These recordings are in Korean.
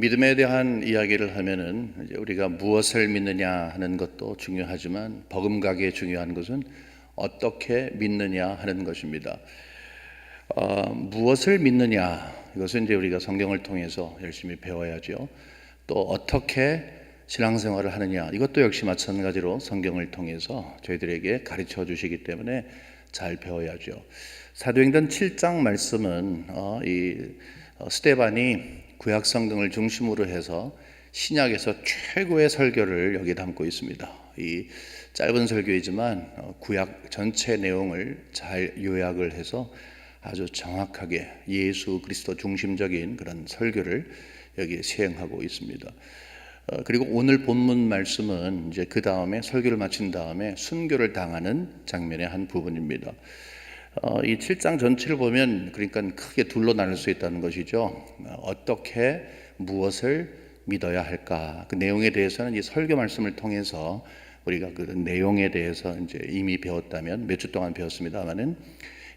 믿음에 대한 이야기를 하면은 우리가 무엇을 믿느냐 하는 것도 중요하지만 버금가게 중요한 것은 어떻게 믿느냐 하는 것입니다. 어, 무엇을 믿느냐 이것은 이제 우리가 성경을 통해서 열심히 배워야죠. 또 어떻게 신앙생활을 하느냐 이것도 역시 마찬가지로 성경을 통해서 저희들에게 가르쳐 주시기 때문에 잘 배워야죠. 사도행전 7장 말씀은 어, 이 어, 스테반이 구약 성경을 중심으로 해서 신약에서 최고의 설교를 여기 담고 있습니다. 이 짧은 설교이지만 어, 구약 전체 내용을 잘 요약을 해서 아주 정확하게 예수 그리스도 중심적인 그런 설교를 여기 시행하고 있습니다. 어, 그리고 오늘 본문 말씀은 이제 그 다음에 설교를 마친 다음에 순교를 당하는 장면의 한 부분입니다. 어, 이 7장 전체를 보면 그러니까 크게 둘로 나눌 수 있다는 것이죠. 어, 어떻게 무엇을 믿어야 할까? 그 내용에 대해서는 이 설교 말씀을 통해서 우리가 그 내용에 대해서 이제 이미 배웠다면 몇 주 동안 배웠습니다만은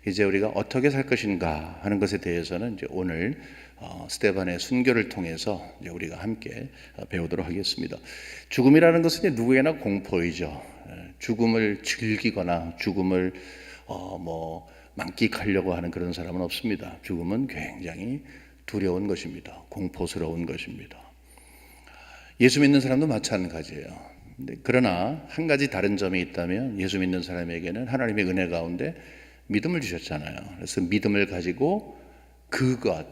이제 우리가 어떻게 살 것인가 하는 것에 대해서는 이제 오늘 어, 스테반의 순교를 통해서 이제 우리가 함께 어, 배우도록 하겠습니다. 죽음이라는 것은 누구에나 공포이죠. 예, 죽음을 즐기거나 죽음을 어, 뭐 만끽하려고 하는 그런 사람은 없습니다. 죽음은 굉장히 두려운 것입니다. 공포스러운 것입니다. 예수 믿는 사람도 마찬가지예요. 그러나 한 가지 다른 점이 있다면 예수 믿는 사람에게는 하나님의 은혜 가운데 믿음을 주셨잖아요. 그래서 믿음을 가지고 그것,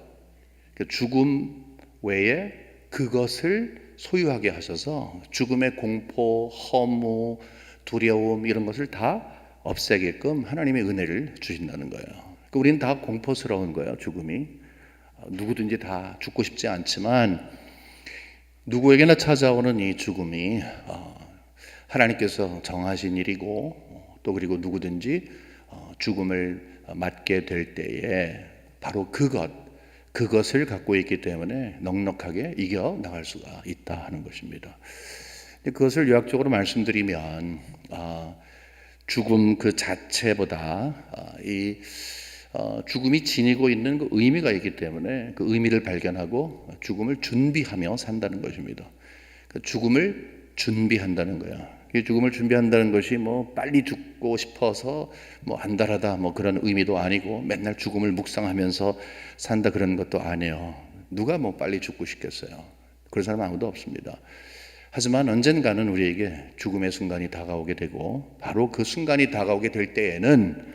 그 죽음 외에 그것을 소유하게 하셔서 죽음의 공포, 허무, 두려움 이런 것을 다 없애게끔 하나님의 은혜를 주신다는 거예요. 그러니까 우리는 다 공포스러운 거예요, 죽음이. 누구든지 다 죽고 싶지 않지만 누구에게나 찾아오는 이 죽음이 어, 하나님께서 정하신 일이고 또 그리고 누구든지 어, 죽음을 맞게 될 때에 바로 그것, 그것을 갖고 있기 때문에 넉넉하게 이겨 나갈 수가 있다 하는 것입니다. 그것을 요약적으로 말씀드리면 아, 죽음 그 자체보다 아, 이 어, 죽음이 지니고 있는 그 의미가 있기 때문에 그 의미를 발견하고 죽음을 준비하며 산다는 것입니다. 그 죽음을 준비한다는 거야. 죽음을 준비한다는 것이 뭐 빨리 죽고 싶어서 뭐 안달하다 뭐 그런 의미도 아니고 맨날 죽음을 묵상하면서 산다 그런 것도 아니에요. 누가 뭐 빨리 죽고 싶겠어요. 그런 사람 아무도 없습니다. 하지만 언젠가는 우리에게 죽음의 순간이 다가오게 되고 바로 그 순간이 다가오게 될 때에는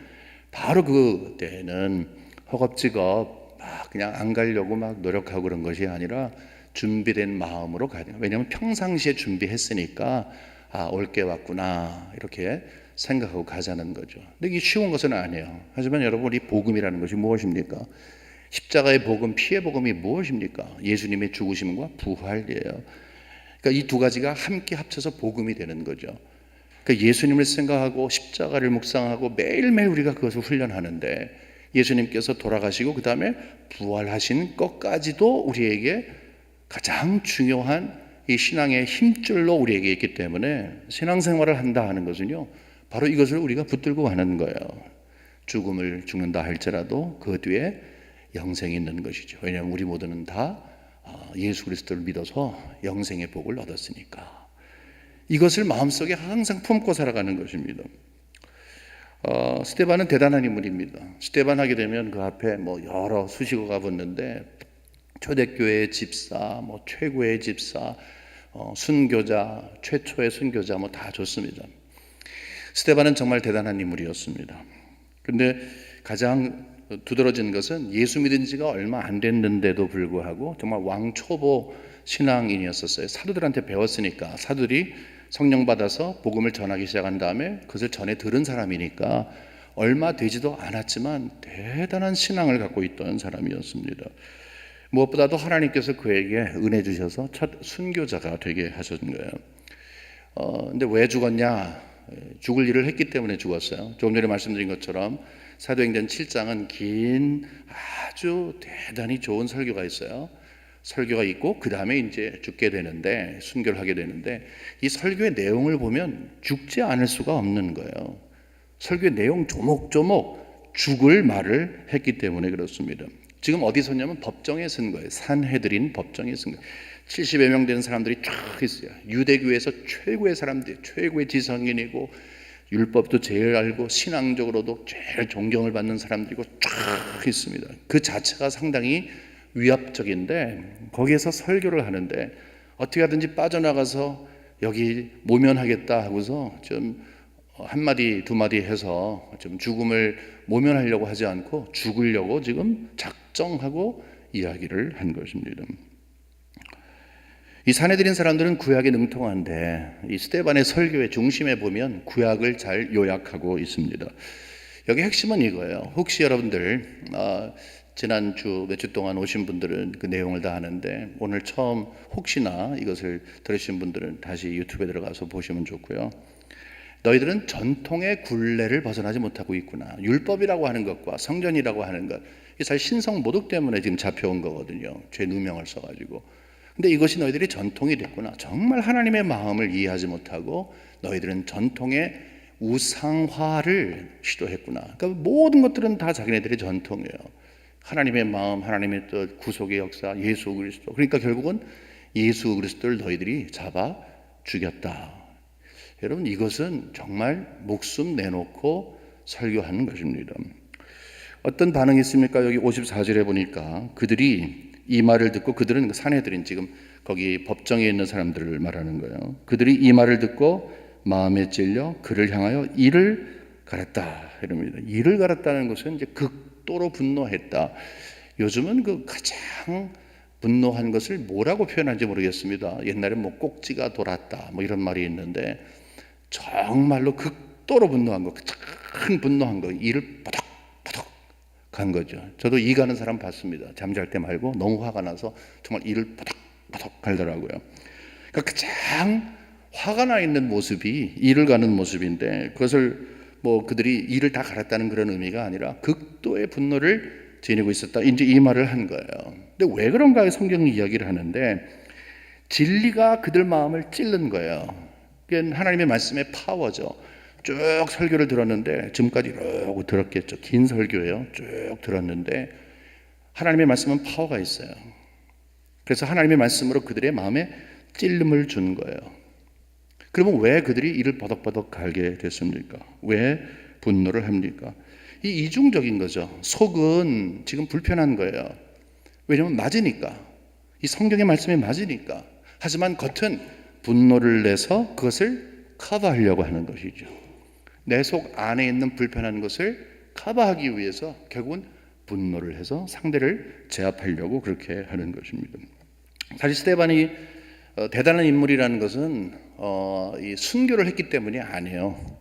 바로 그 때에는 허겁지겁 막 그냥 안 가려고 막 노력하고 그런 것이 아니라 준비된 마음으로 가야 돼요. 왜냐하면 평상시에 준비했으니까 아, 올 게 왔구나 이렇게 생각하고 가자는 거죠. 근데 이게 쉬운 것은 아니에요. 하지만 여러분 이 복음이라는 것이 무엇입니까? 십자가의 복음, 피의 복음이 무엇입니까? 예수님의 죽으심과 부활이에요. 그러니까 이 두 가지가 함께 합쳐서 복음이 되는 거죠. 그러니까 예수님을 생각하고 십자가를 묵상하고 매일매일 우리가 그것을 훈련하는데 예수님께서 돌아가시고 그 다음에 부활하신 것까지도 우리에게 가장 중요한 이 신앙의 힘줄로 우리에게 있기 때문에 신앙생활을 한다 하는 것은요 바로 이것을 우리가 붙들고 가는 거예요. 죽음을 죽는다 할지라도 그 뒤에 영생이 있는 것이죠. 왜냐하면 우리 모두는 다 아, 예수 그리스도를 믿어서 영생의 복을 얻었으니까 이것을 마음속에 항상 품고 살아가는 것입니다. 어, 스테반은 대단한 인물입니다. 스테반 하게 되면 그 앞에 뭐 여러 수식어가 붙는데 초대교회의 집사, 뭐 최고의 집사, 어, 순교자, 최초의 순교자 뭐 다 좋습니다. 스테반은 정말 대단한 인물이었습니다. 근데 가장 두드러진 것은 예수 믿은 지가 얼마 안 됐는데도 불구하고 정말 왕초보 신앙인이었었어요. 사도들한테 배웠으니까 사도들이 성령 받아서 복음을 전하기 시작한 다음에 그것을 전해 들은 사람이니까 얼마 되지도 않았지만 대단한 신앙을 갖고 있던 사람이었습니다. 무엇보다도 하나님께서 그에게 은혜 주셔서 첫 순교자가 되게 하셨는 거예요. 어, 근데 왜 죽었냐? 죽을 일을 했기 때문에 죽었어요. 조금 전에 말씀드린 것처럼 사도행전 7장은 긴 아주 대단히 좋은 설교가 있어요. 설교가 있고 그 다음에 이제 죽게 되는데 순교를 하게 되는데 이 설교의 내용을 보면 죽지 않을 수가 없는 거예요. 설교의 내용 조목조목 죽을 말을 했기 때문에 그렇습니다. 지금 어디 섰냐면 법정에 쓴 거예요. 산해드린 법정에 쓴 거예요. 70여 명 되는 사람들이 쫙 있어요. 유대교에서 최고의 사람들, 최고의 지성인이고 율법도 제일 알고 신앙적으로도 제일 존경을 받는 사람들이고 쫙 있습니다. 그 자체가 상당히 위압적인데 거기에서 설교를 하는데 어떻게 하든지 빠져나가서 여기 모면하겠다 하고서 좀 한마디 두 마디 해서 좀 죽음을 모면하려고 하지 않고 죽으려고 지금 작정하고 이야기를 한 것입니다. 이 산해드린 사람들은 구약에 능통한데 이 스테반의 설교의 중심에 보면 구약을 잘 요약하고 있습니다. 여기 핵심은 이거예요. 혹시 여러분들 어, 지난주 몇 주 동안 오신 분들은 그 내용을 다 아는데 오늘 처음 혹시나 이것을 들으신 분들은 다시 유튜브에 들어가서 보시면 좋고요. 너희들은 전통의 굴레를 벗어나지 못하고 있구나. 율법이라고 하는 것과 성전이라고 하는 것. 이게 사실 신성 모독 때문에 지금 잡혀온 거거든요. 죄 누명을 써가지고. 근데 이것이 너희들이 전통이 됐구나. 정말 하나님의 마음을 이해하지 못하고 너희들은 전통의 우상화를 시도했구나. 그러니까 모든 것들은 다 자기네들의 전통이에요. 하나님의 마음, 하나님의 뜻, 구속의 역사, 예수 그리스도. 그러니까 결국은 예수 그리스도를 너희들이 잡아 죽였다. 여러분 이것은 정말 목숨 내놓고 설교하는 것입니다. 어떤 반응이 있습니까? 여기 54절에 보니까 그들이 이 말을 듣고 그들은 사내들인 지금 거기 법정에 있는 사람들을 말하는 거예요. 그들이 이 말을 듣고 마음에 찔려 그를 향하여 이를 갈았다 이럽니다. 이를 갈았다는 것은 이제 극도로 분노했다. 요즘은 그 가장 분노한 것을 뭐라고 표현하는지 모르겠습니다. 옛날에 뭐 꼭지가 돌았다 뭐 이런 말이 있는데 정말로 극도로 분노한 거, 큰 분노한 거, 이를 버덕버덕 간 거죠. 저도 이 가는 사람 봤습니다. 잠잘 때 말고 너무 화가 나서 정말 이를 버덕버덕 갈더라고요. 그러니까 가장 화가 나 있는 모습이 이를 가는 모습인데 그것을 뭐 그들이 이를 다 갈았다는 그런 의미가 아니라 극도의 분노를 지니고 있었다. 이제 이 말을 한 거예요. 근데 왜 그런가 성경 이야기를 하는데 진리가 그들 마음을 찔른 거예요. 하나님의 말씀의 파워죠. 쭉 설교를 들었는데 지금까지 이러고 들었겠죠. 긴 설교예요. 쭉 들었는데 하나님의 말씀은 파워가 있어요. 그래서 하나님의 말씀으로 그들의 마음에 찔림을 준 거예요. 그러면 왜 그들이 이를 버덕버덕 갈게 됐습니까? 왜 분노를 합니까? 이 이중적인 거죠. 속은 지금 불편한 거예요. 왜냐하면 맞으니까. 이 성경의 말씀에 맞으니까. 하지만 겉은 분노를 내서 그것을 커버하려고 하는 것이죠. 내 속 안에 있는 불편한 것을 커버하기 위해서 결국은 분노를 해서 상대를 제압하려고 그렇게 하는 것입니다. 사실 스테반이 어, 대단한 인물이라는 것은 어, 이 순교를 했기 때문이 아니에요.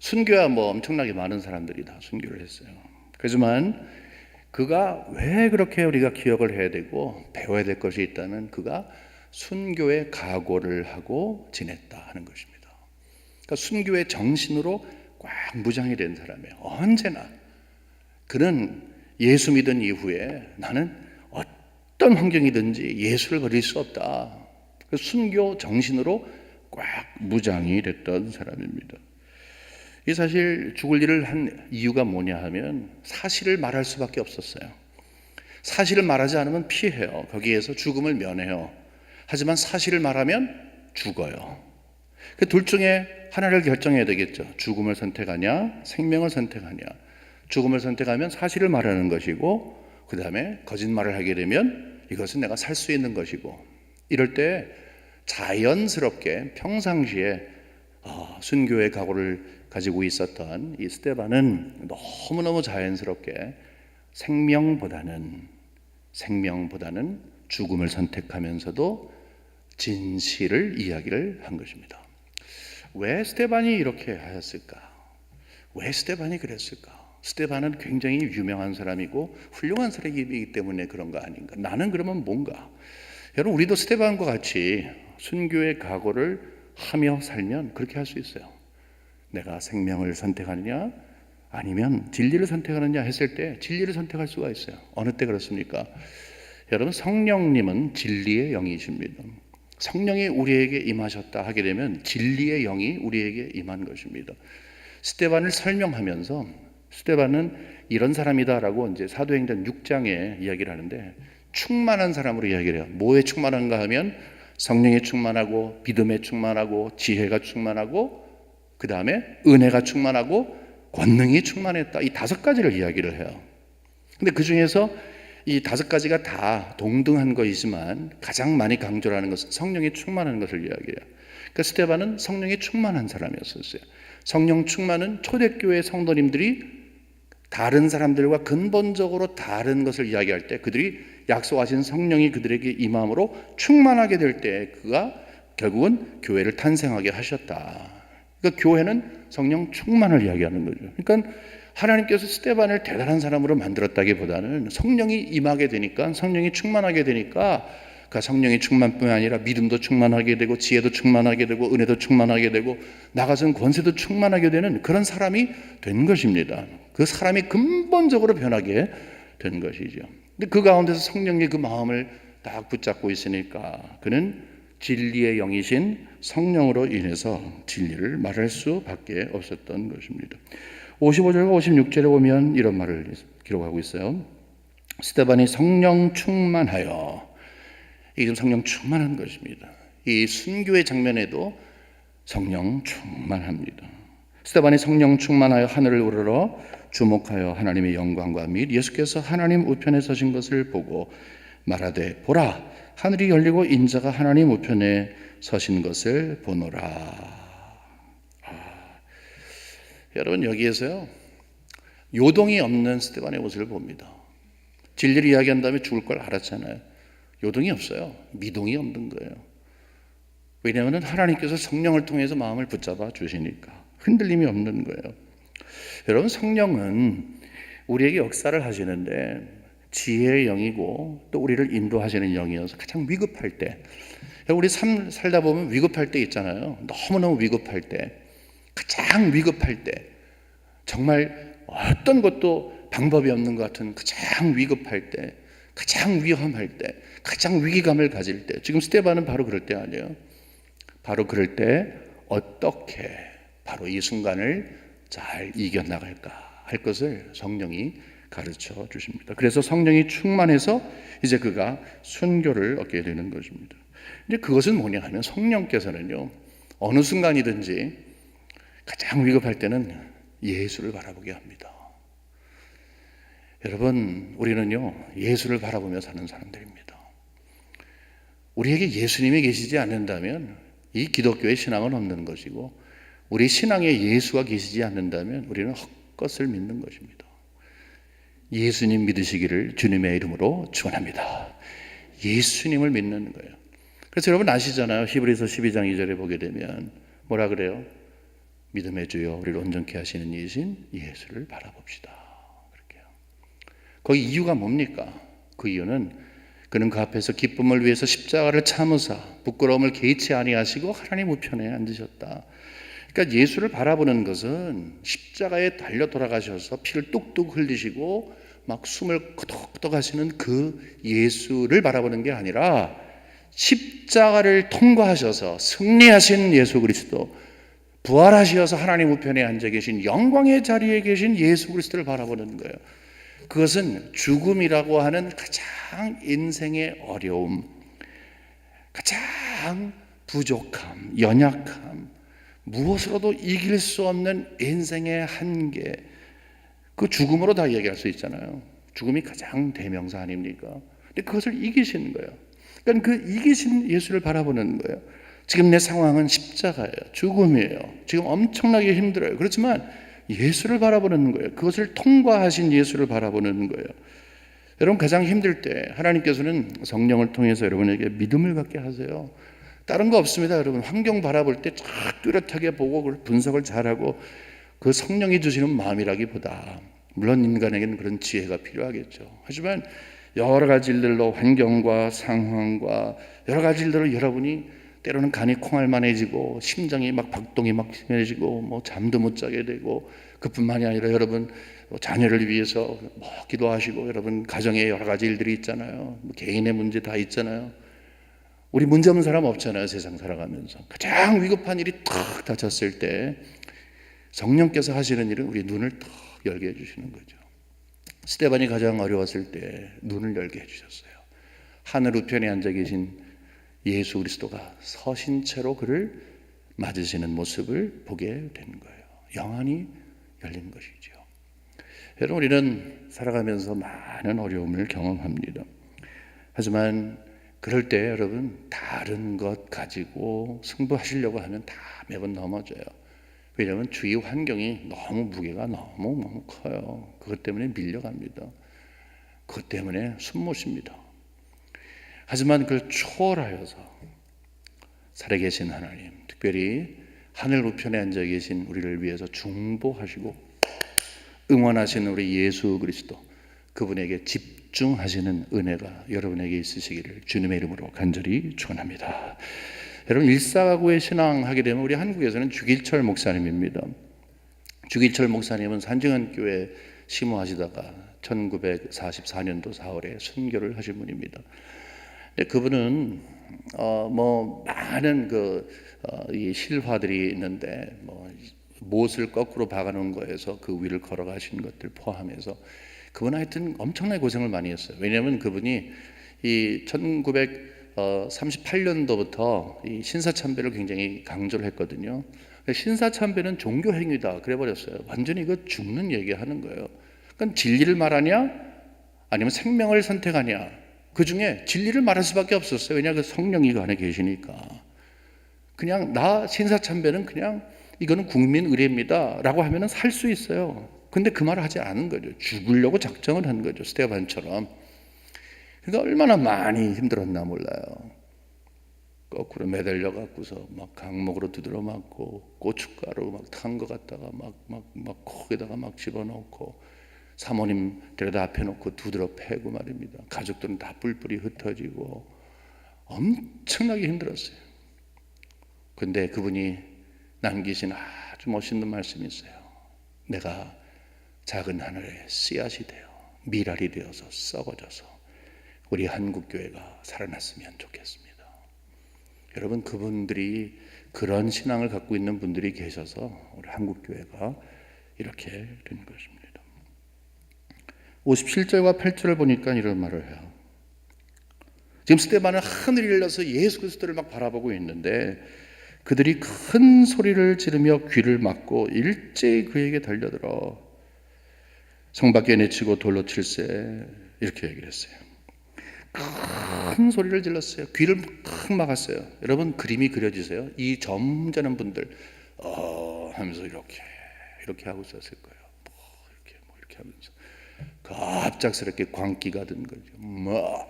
순교야 뭐 엄청나게 많은 사람들이 다 순교를 했어요. 그렇지만 그가 왜 그렇게 우리가 기억을 해야 되고 배워야 될 것이 있다면 그가 순교의 각오를 하고 지냈다 하는 것입니다. 그러니까 순교의 정신으로 꽉 무장이 된 사람이에요. 언제나 그는 예수 믿은 이후에 나는 어떤 환경이든지 예수를 버릴 수 없다. 그 순교 정신으로 꽉 무장이 됐던 사람입니다. 이 사실 죽을 일을 한 이유가 뭐냐 하면 사실을 말할 수밖에 없었어요. 사실을 말하지 않으면 피해요. 거기에서 죽음을 면해요. 하지만 사실을 말하면 죽어요. 그 둘 중에 하나를 결정해야 되겠죠. 죽음을 선택하냐, 생명을 선택하냐. 죽음을 선택하면 사실을 말하는 것이고, 그 다음에 거짓말을 하게 되면 이것은 내가 살 수 있는 것이고, 이럴 때 자연스럽게 평상시에 어, 순교의 각오를 가지고 있었던 이 스테반은 너무너무 자연스럽게 생명보다는 생명보다는 죽음을 선택하면서도 진실을 이야기를 한 것입니다. 왜 스테반이 이렇게 하였을까? 왜 스테반이 그랬을까? 스테반은 굉장히 유명한 사람이고 훌륭한 사람이기 때문에 그런 거 아닌가? 나는 그러면 뭔가? 여러분 우리도 스테반과 같이 순교의 각오를 하며 살면 그렇게 할 수 있어요. 내가 생명을 선택하느냐 아니면 진리를 선택하느냐 했을 때 진리를 선택할 수가 있어요. 어느 때 그렇습니까? 여러분 성령님은 진리의 영이십니다. 성령이 우리에게 임하셨다 하게 되면 진리의 영이 우리에게 임한 것입니다. 스테반을 설명하면서 스테반은 이런 사람이다라고 이제 사도행전 6장에 이야기를 하는데 충만한 사람으로 이야기를 해요. 뭐에 충만한가 하면 성령에 충만하고 믿음에 충만하고 지혜가 충만하고 그 다음에 은혜가 충만하고 권능이 충만했다. 이 다섯 가지를 이야기를 해요. 근데 그 중에서 이 다섯 가지가 다 동등한 것이지만 가장 많이 강조를 하는 것은 성령이 충만한 것을 이야기해요. 그러니까 스테반은 성령이 충만한 사람이었었어요. 성령 충만은 초대교회 성도님들이 다른 사람들과 근본적으로 다른 것을 이야기할 때 그들이 약속하신 성령이 그들에게 임함으로 충만하게 될 때 그가 결국은 교회를 탄생하게 하셨다. 그러니까 교회는 성령 충만을 이야기하는 거죠. 그러니까 하나님께서 스테반을 대단한 사람으로 만들었다기보다는 성령이 임하게 되니까 성령이 충만하게 되니까 그 성령의 충만뿐 아니라 믿음도 충만하게 되고 지혜도 충만하게 되고 은혜도 충만하게 되고 나가선 권세도 충만하게 되는 그런 사람이 된 것입니다. 그 사람이 근본적으로 변하게 된 것이죠. 근데 그 가운데서 성령의 그 마음을 딱 붙잡고 있으니까 그는 진리의 영이신 성령으로 인해서 진리를 말할 수밖에 없었던 것입니다. 55절과 56절에 보면 이런 말을 기록하고 있어요. 스테반이 성령 충만하여 좀 성령 충만한 것입니다. 이 순교의 장면에도 성령 충만합니다. 스테반이 성령 충만하여 하늘을 우러러 주목하여 하나님의 영광과 및 예수께서 하나님 우편에 서신 것을 보고 말하되 보라 하늘이 열리고 인자가 하나님 우편에 서신 것을 보노라. 아, 여러분 여기에서요 요동이 없는 스테반의 모습을 봅니다. 진리를 이야기한 다음에 죽을 걸 알았잖아요. 요동이 없어요. 미동이 없는 거예요. 왜냐하면 하나님께서 성령을 통해서 마음을 붙잡아 주시니까 흔들림이 없는 거예요. 여러분 성령은 우리에게 역사를 하시는데 지혜의 영이고 또 우리를 인도하시는 영이어서 가장 위급할 때 우리 삶 살다 보면 위급할 때 있잖아요. 너무너무 위급할 때 가장 위급할 때 정말 어떤 것도 방법이 없는 것 같은 가장 위급할 때 가장 위험할 때 가장 위기감을 가질 때 지금 스테반은 바로 그럴 때 아니에요. 바로 그럴 때 어떻게 바로 이 순간을 잘 이겨나갈까 할 것을 성령이 가르쳐 주십니다. 그래서 성령이 충만해서 이제 그가 순교를 얻게 되는 것입니다. 이제 그것은 뭐냐 하면 성령께서는요, 어느 순간이든지 가장 위급할 때는 예수를 바라보게 합니다. 여러분, 우리는요, 예수를 바라보며 사는 사람들입니다. 우리에게 예수님이 계시지 않는다면 이 기독교의 신앙은 없는 것이고, 우리 신앙에 예수가 계시지 않는다면 우리는 헛것을 믿는 것입니다. 예수님 믿으시기를 주님의 이름으로 축원합니다. 예수님을 믿는 거예요. 그래서 여러분 아시잖아요. 히브리서 12장 2절에 보게 되면 뭐라 그래요? 믿음의 주여 우리를 온전케 하시는 이신 예수를 바라봅시다. 그렇게요. 거기 이유가 뭡니까? 그 이유는 그는 그 앞에서 기쁨을 위해서 십자가를 참으사 부끄러움을 개의치 아니하시고 하나님 우편에 앉으셨다. 그러니까 예수를 바라보는 것은 십자가에 달려 돌아가셔서 피를 뚝뚝 흘리시고 막 숨을 끄덕끄덕 하시는 그 예수를 바라보는 게 아니라 십자가를 통과하셔서 승리하신 예수 그리스도 부활하시어서 하나님 우편에 앉아 계신 영광의 자리에 계신 예수 그리스도를 바라보는 거예요. 그것은 죽음이라고 하는 가장 인생의 어려움, 가장 부족함, 연약함, 무엇으로도 이길 수 없는 인생의 한계, 그 죽음으로 다 얘기할 수 있잖아요. 죽음이 가장 대명사 아닙니까? 근데 그것을 이기시는 거예요. 그러니까 그 이기신 예수를 바라보는 거예요. 지금 내 상황은 십자가예요. 죽음이에요. 지금 엄청나게 힘들어요. 그렇지만 예수를 바라보는 거예요. 그것을 통과하신 예수를 바라보는 거예요. 여러분 가장 힘들 때 하나님께서는 성령을 통해서 여러분에게 믿음을 갖게 하세요. 다른 거 없습니다, 여러분. 환경 바라볼 때 뚜렷하게 보고 분석을 잘하고 그 성령이 주시는 마음이라기보다 물론 인간에게는 그런 지혜가 필요하겠죠. 하지만 여러 가지 일들로 환경과 상황과 여러 가지 일들로 여러분이 때로는 간이 콩알만해지고 심장이 막 박동이 막 심해지고 뭐 잠도 못 자게 되고 그뿐만이 아니라 여러분 뭐 자녀를 위해서 뭐 기도하시고 여러분 가정에 여러 가지 일들이 있잖아요. 뭐 개인의 문제 다 있잖아요. 우리 문제 없는 사람 없잖아요. 세상 살아가면서 가장 위급한 일이 탁 닥쳤을 때 성령께서 하시는 일은 우리 눈을 탁 열게 해주시는 거죠. 스테반이 가장 어려웠을 때 눈을 열게 해주셨어요. 하늘 우편에 앉아 계신 예수 그리스도가 서신 채로 그를 맞으시는 모습을 보게 된 거예요. 영안이 열린 것이죠. 여러분 우리는 살아가면서 많은 어려움을 경험합니다. 하지만 그럴 때 여러분 다른 것 가지고 승부하시려고 하면 다 매번 넘어져요. 왜냐하면 주위 환경이 너무 무게가 너무 너무 커요. 그것 때문에 밀려갑니다. 그것 때문에 숨 못 쉽니다. 하지만 그걸 초월하여서 살아계신 하나님, 특별히 하늘 우편에 앉아 계신 우리를 위해서 중보하시고 응원하시는 우리 예수 그리스도 그분에게 집중하시는 은혜가 여러분에게 있으시기를 주님의 이름으로 간절히 축원합니다. 여러분 일사구의 신앙 하게 되면 우리 한국에서는 주길철 목사님입니다. 주길철 목사님은 산증한 교회 심호하시다가 1944년도 4월에 순교를 하신 분입니다. 근데 그분은 어 뭐 많은 그이 실화들이 있는데 뭐 못을 거꾸로 박아놓은 거에서 그 위를 걸어가신 것들 포함해서 그분 하여튼 엄청나게 고생을 많이 했어요. 왜냐하면 그분이 이 1938년도부터 이 신사참배를 굉장히 강조를 했거든요. 신사참배는 종교 행위다 그래 버렸어요. 완전히 그 죽는 얘기하는 거예요. 그러니까 진리를 말하냐 아니면 생명을 선택하냐 그 중에 진리를 말할 수밖에 없었어요. 왜냐 그 성령이 그 안에 계시니까. 그냥 나 신사참배는 그냥 이거는 국민 의례입니다 라고 하면은 살 수 있어요. 근데 그 말을 하지 않은 거죠. 죽으려고 작정을 한 거죠. 스테반처럼. 그러니까 얼마나 많이 힘들었나 몰라요. 거꾸로 매달려 갖고서 막 강목으로 두드려 맞고 고춧가루 막 탄 거 갖다가 막 막 막 코에다가 막 집어넣고 사모님 데려다 앞에 놓고 두드려 패고 말입니다. 가족들은 다 뿔뿔이 흩어지고 엄청나게 힘들었어요. 근데 그분이 남기신 아주 멋있는 말씀이 있어요. 내가 작은 하늘에 씨앗이 되어 미랄이 되어서 썩어져서 우리 한국 교회가 살아났으면 좋겠습니다. 여러분 그분들이 그런 신앙을 갖고 있는 분들이 계셔서 우리 한국 교회가 이렇게 된 것입니다. 57절과 8절을 보니까 이런 말을 해요. 지금 스테반은 하늘이 열려서 예수 그리스도를 막 바라보고 있는데 그들이 큰 소리를 지르며 귀를 막고 일제히 그에게 달려들어 성 밖에 내치고 돌로 칠세 이렇게 얘기를 했어요. 큰 소리를 질렀어요. 귀를 큰 막았어요. 여러분 그림이 그려지세요. 이 점잖은 분들 어 하면서 이렇게 이렇게 하고 있었을 거예요. 뭐 이렇게 뭐 이렇게 하면서 갑작스럽게 광기가 든 거죠. 막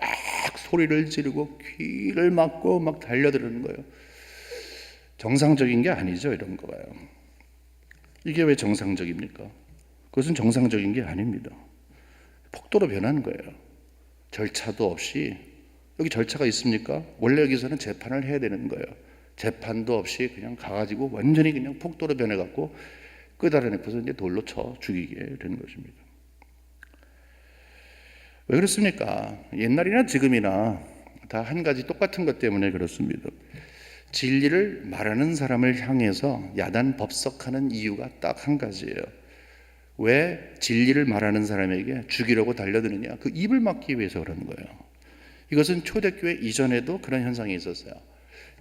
소리를 지르고 귀를 막고 막 달려드는 거예요. 정상적인 게 아니죠, 이런 거 봐요. 이게 왜 정상적입니까? 그것은 정상적인 게 아닙니다. 폭도로 변하는 거예요. 절차도 없이 여기 절차가 있습니까? 원래 여기서는 재판을 해야 되는 거예요. 재판도 없이 그냥 가가지고 완전히 그냥 폭도로 변해갖고 끄달아내고서 이제 돌로 쳐 죽이게 되는 것입니다. 왜 그렇습니까? 옛날이나 지금이나 다 한 가지 똑같은 것 때문에 그렇습니다. 진리를 말하는 사람을 향해서 야단 법석하는 이유가 딱 한 가지예요. 왜 진리를 말하는 사람에게 죽이려고 달려드느냐? 그 입을 막기 위해서 그러는 거예요. 이것은 초대교회 이전에도 그런 현상이 있었어요.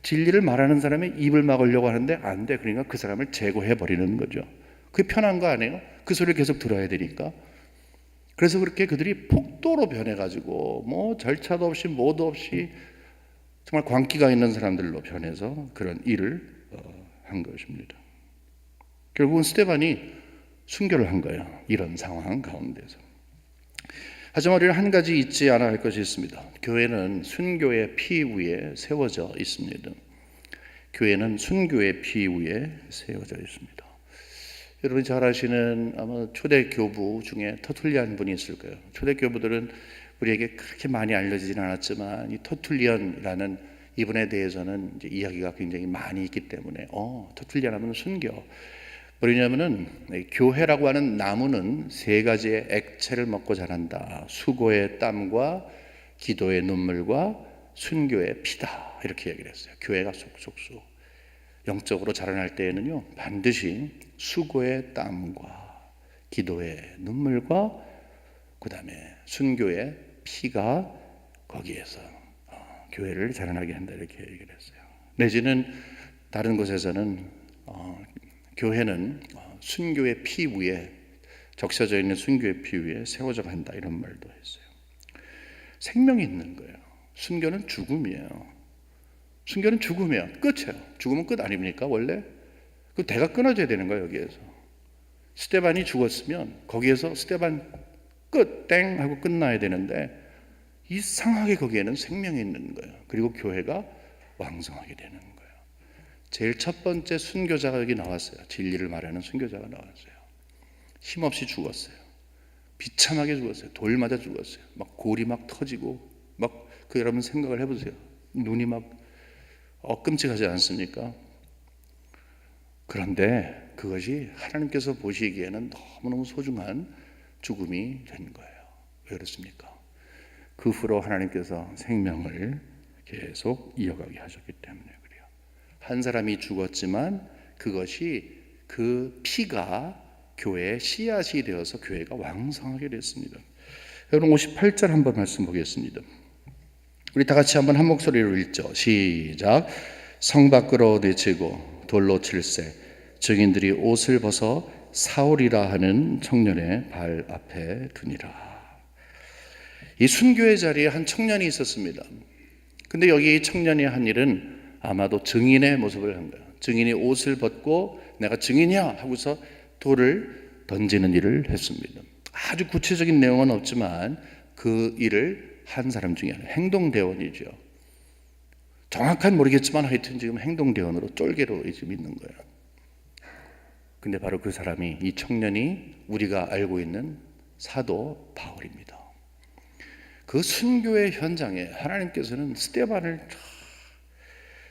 진리를 말하는 사람의 입을 막으려고 하는데 안 돼. 그러니까 그 사람을 제거해 버리는 거죠. 그게 편한 거 아니에요? 그 소리를 계속 들어야 되니까. 그래서 그렇게 그들이 폭도로 변해가지고 뭐 절차도 없이 뭐도 없이 정말 광기가 있는 사람들로 변해서 그런 일을 어, 한 것입니다. 결국은 스테반이 순교를 한 거예요. 이런 상황 가운데서. 하지만 우리는 한 가지 잊지 않아야 할 것이 있습니다. 교회는 순교의 피 위에 세워져 있습니다. 교회는 순교의 피 위에 세워져 있습니다. 여러분 잘 아시는 아마 초대 교부 중에 터툴리안 분이 있을 거예요. 초대 교부들은 우리에게 그렇게 많이 알려지진 않았지만 이 터툴리언이라는 이분에 대해서는 이제 이야기가 굉장히 많이 있기 때문에 어 터툴리안 하면 순교 뭐냐면은 교회라고 하는 나무는 세 가지의 액체를 먹고 자란다. 수고의 땀과 기도의 눈물과 순교의 피다. 이렇게 얘기를 했어요. 교회가 속속속 영적으로 자라날 때에는요 반드시 수고의 땀과 기도의 눈물과 그 다음에 순교의 피가 거기에서 어, 교회를 자라나게 한다 이렇게 얘기를 했어요. 내지는 다른 곳에서는 어, 교회는 어, 순교의 피 위에 적셔져 있는 순교의 피 위에 세워져 간다 이런 말도 했어요. 생명이 있는 거예요. 순교는 죽음이에요. 순교는 죽음이야. 끝이에요. 죽으면 끝 아닙니까? 원래 그 대가 끊어져야 되는 거예요 여기에서. 스테반이 죽었으면 거기에서 스테반 끝 땡 하고 끝나야 되는데 이상하게 거기에는 생명이 있는 거예요. 그리고 교회가 왕성하게 되는 거예요. 제일 첫 번째 순교자가 여기 나왔어요. 진리를 말하는 순교자가 나왔어요. 힘없이 죽었어요. 비참하게 죽었어요. 돌 맞아 죽었어요. 막 골이 막 터지고 막 그 여러분 생각을 해보세요. 눈이 막 엇끔찍하지 않습니까? 그런데 그것이 하나님께서 보시기에는 너무너무 소중한 죽음이 된 거예요. 왜 그렇습니까? 그 후로 하나님께서 생명을 계속 이어가게 하셨기 때문에 그래요. 한 사람이 죽었지만 그것이 그 피가 교회의 씨앗이 되어서 교회가 왕성하게 됐습니다. 여러분 58절 한번 말씀 보겠습니다. 우리 다 같이 한번 한 목소리로 읽죠. 시작. 성 밖으로 내치고 돌로 칠세 증인들이 옷을 벗어 사울이라 하는 청년의 발 앞에 두니라. 이 순교의 자리에 한 청년이 있었습니다. 근데 여기 이 청년이 한 일은 아마도 증인의 모습을 한 거예요. 증인이 옷을 벗고 내가 증인이야 하고서 돌을 던지는 일을 했습니다. 아주 구체적인 내용은 없지만 그 일을 한 사람 중에 하나 행동대원이죠. 정확한 모르겠지만 하여튼 지금 행동대원으로 쫄개로 지금 있는 거예요. 근데 바로 그 사람이 이 청년이 우리가 알고 있는 사도 바울입니다. 그 순교의 현장에 하나님께서는 스테반을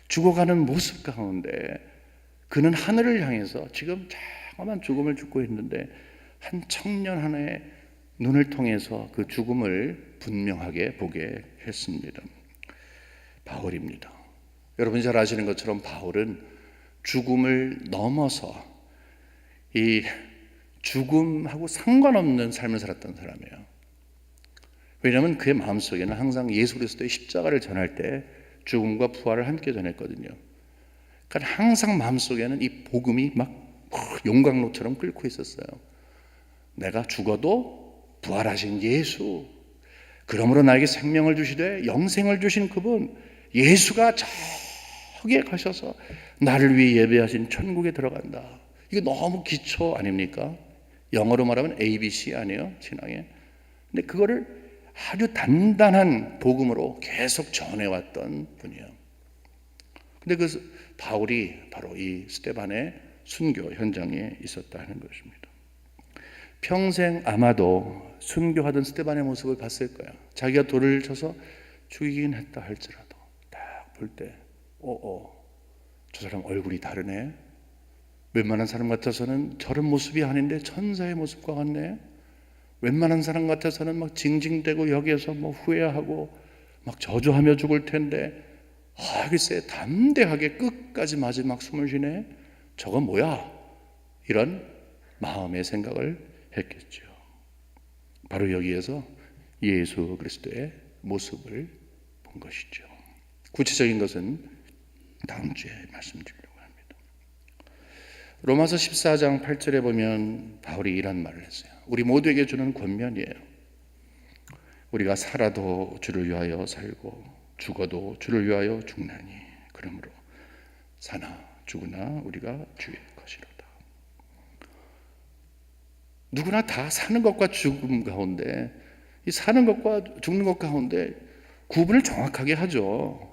죽어가는 모습 가운데 그는 하늘을 향해서 지금 자그만 죽음을 죽고 있는데 한 청년 하나의 눈을 통해서 그 죽음을 분명하게 보게 했습니다. 바울입니다. 여러분이 잘 아시는 것처럼 바울은 죽음을 넘어서 이 죽음하고 상관없는 삶을 살았던 사람이에요. 왜냐하면 그의 마음속에는 항상 예수 그리스도의 십자가를 전할 때 죽음과 부활을 함께 전했거든요. 그러니까 항상 마음속에는 이 복음이 막 용광로처럼 끓고 있었어요. 내가 죽어도 부활하신 예수, 그러므로 나에게 생명을 주시되 영생을 주신 그분, 예수가 저기에 가셔서 나를 위해 예배하신 천국에 들어간다. 이게 너무 기초 아닙니까? 영어로 말하면 ABC 아니에요? 신앙에. 근데 그거를 아주 단단한 복음으로 계속 전해왔던 분이에요. 근데 그 바울이 바로 이 스테반의 순교 현장에 있었다는 것입니다. 평생 아마도 순교하던 스테반의 모습을 봤을 거야. 자기가 돌을 쳐서 죽이긴 했다 할지라도 딱 볼 때, 오오, 저 사람 얼굴이 다르네. 웬만한 사람 같아서는 저런 모습이 아닌데 천사의 모습과 같네. 웬만한 사람 같아서는 막 징징대고 여기에서 뭐 후회하고 막 저주하며 죽을 텐데 아 글쎄 담대하게 끝까지 마지막 숨을 쉬네. 저건 뭐야? 이런 마음의 생각을 했겠죠. 바로 여기에서 예수 그리스도의 모습을 본 것이죠. 구체적인 것은 다음 주에 말씀드리려고 합니다. 로마서 14장 8절에 보면 바울이 이런 말을 했어요. 우리 모두에게 주는 권면이에요. 우리가 살아도 주를 위하여 살고 죽어도 주를 위하여 죽나니 그러므로 사나 죽으나 우리가 주의 것이로다. 누구나 다 사는 것과 죽음 가운데 이 사는 것과 죽는 것 가운데 구분을 정확하게 하죠.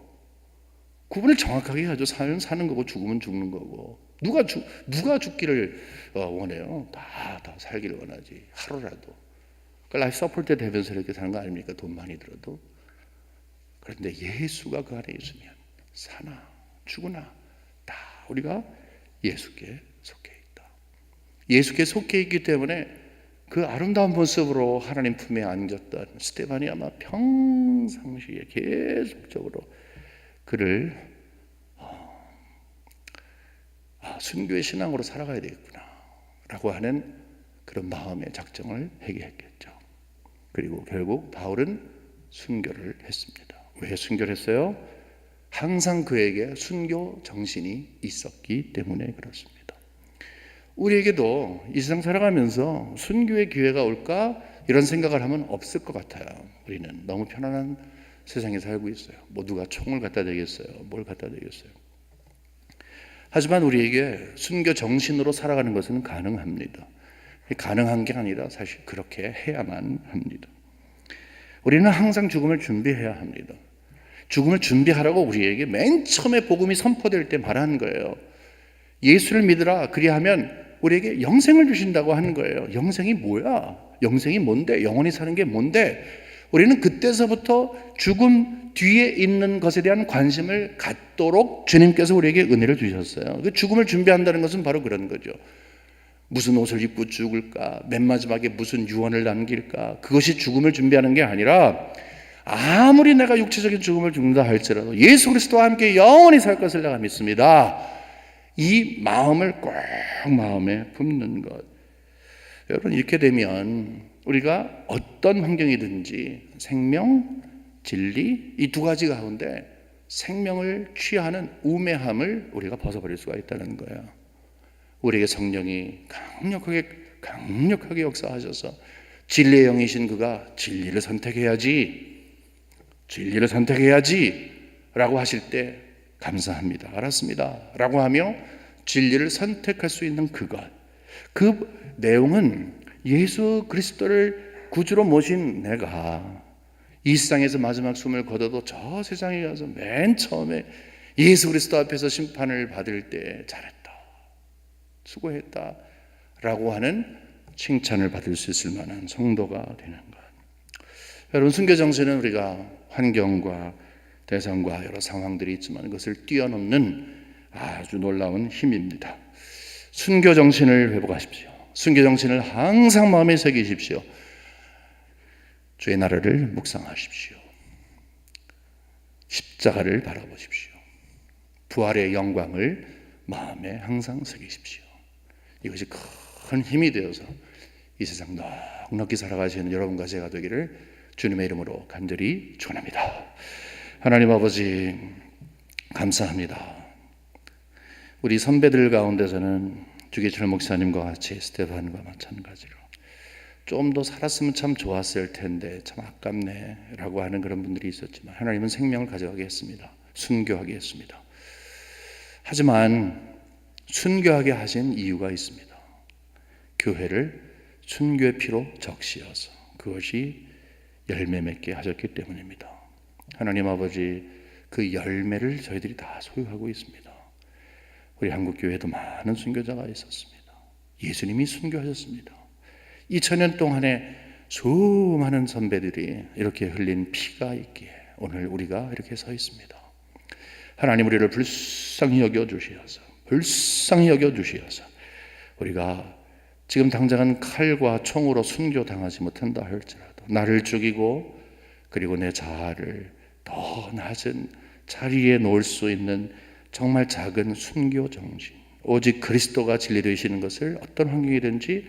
구분을 정확하게 하죠. 사는 사는 거고 죽으면 죽는 거고 누가 죽 누가 죽기를 어, 원해요? 다 다 살기를 원하지 하루라도. 그 라이프 서포트 되면서 이렇게 사는 거 아닙니까? 돈 많이 들어도. 그런데 예수가 그 안에 있으면 사나 죽으나 다 우리가 예수께 속해. 예수께 속해 있기 때문에 그 아름다운 모습으로 하나님 품에 안겼던 스테반이 아마 평상시에 계속적으로 그를 어, 아, 순교의 신앙으로 살아가야 되겠구나 라고 하는 그런 마음의 작정을 하게 했겠죠. 그리고 결국 바울은 순교를 했습니다. 왜 순교를 했어요? 항상 그에게 순교 정신이 있었기 때문에 그렇습니다. 우리에게도 이 세상 살아가면서 순교의 기회가 올까 이런 생각을 하면 없을 것 같아요. 우리는 너무 편안한 세상에 살고 있어요. 뭐 누가 총을 갖다 대겠어요? 뭘 갖다 대겠어요? 하지만 우리에게 순교 정신으로 살아가는 것은 가능합니다. 가능한 게 아니라 사실 그렇게 해야만 합니다. 우리는 항상 죽음을 준비해야 합니다. 죽음을 준비하라고 우리에게 맨 처음에 복음이 선포될 때 말한 거예요. 예수를 믿으라. 그리하면 우리에게 영생을 주신다고 하는 거예요. 영생이 뭐야? 영생이 뭔데? 영원히 사는 게 뭔데? 우리는 그때서부터 죽음 뒤에 있는 것에 대한 관심을 갖도록 주님께서 우리에게 은혜를 주셨어요. 그 죽음을 준비한다는 것은 바로 그런 거죠. 무슨 옷을 입고 죽을까? 맨 마지막에 무슨 유언을 남길까? 그것이 죽음을 준비하는 게 아니라 아무리 내가 육체적인 죽음을 죽는다 할지라도 예수 그리스도와 함께 영원히 살 것을 내가 믿습니다. 이 마음을 꼭 마음에 품는 것. 여러분 이렇게 되면 우리가 어떤 환경이든지 생명, 진리 이 두 가지 가운데 생명을 취하는 우매함을 우리가 벗어버릴 수가 있다는 거예요. 우리에게 성령이 강력하게 강력하게 역사하셔서 진리의 영이신 그가 진리를 선택해야지 진리를 선택해야지 라고 하실 때 감사합니다. 알았습니다. 라고 하며 진리를 선택할 수 있는 그것. 그 내용은 예수 그리스도를 구주로 모신 내가 이 세상에서 마지막 숨을 거둬도 저 세상에 가서 맨 처음에 예수 그리스도 앞에서 심판을 받을 때 잘했다. 수고했다. 라고 하는 칭찬을 받을 수 있을 만한 성도가 되는 것. 여러분, 순교 정신은 우리가 환경과 대상과 여러 상황들이 있지만 그것을 뛰어넘는 아주 놀라운 힘입니다. 순교 정신을 회복하십시오. 순교 정신을 항상 마음에 새기십시오. 주의 나라를 묵상하십시오. 십자가를 바라보십시오. 부활의 영광을 마음에 항상 새기십시오. 이것이 큰 힘이 되어서 이 세상 넉넉히 살아가시는 여러분과 제가 되기를 주님의 이름으로 간절히 축원합니다. 하나님 아버지 감사합니다. 우리 선배들 가운데서는 주기철 목사님과 같이 스테반과 마찬가지로 좀 더 살았으면 참 좋았을 텐데 참 아깝네 라고 하는 그런 분들이 있었지만 하나님은 생명을 가져가게 했습니다. 순교하게 했습니다. 하지만 순교하게 하신 이유가 있습니다. 교회를 순교의 피로 적시어서 그것이 열매 맺게 하셨기 때문입니다. 하나님 아버지 그 열매를 저희들이 다 소유하고 있습니다. 우리 한국 교회도 많은 순교자가 있었습니다. 예수님이 순교하셨습니다. 2000년 동안에 수많은 선배들이 이렇게 흘린 피가 있기에 오늘 우리가 이렇게 서 있습니다. 하나님 우리를 불쌍히 여겨 주시어서 불쌍히 여겨 주시어서 우리가 지금 당장은 칼과 총으로 순교 당하지 못한다 할지라도 나를 죽이고 그리고 내 자아를 더 낮은 자리에 놓을 수 있는 정말 작은 순교 정신. 오직 그리스도가 진리 되시는 것을 어떤 환경이든지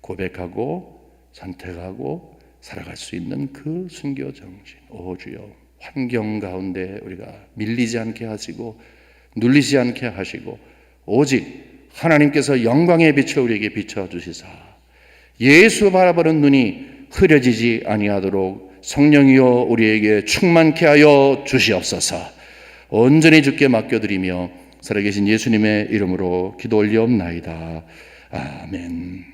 고백하고 선택하고 살아갈 수 있는 그 순교 정신. 오 주여. 환경 가운데 우리가 밀리지 않게 하시고 눌리지 않게 하시고 오직 하나님께서 영광의 빛을 우리에게 비춰 주시사 예수 바라보는 눈이 흐려지지 아니하도록 성령이여 우리에게 충만케 하여 주시옵소서. 온전히 주께 맡겨드리며 살아계신 예수님의 이름으로 기도 올리옵나이다. 아멘.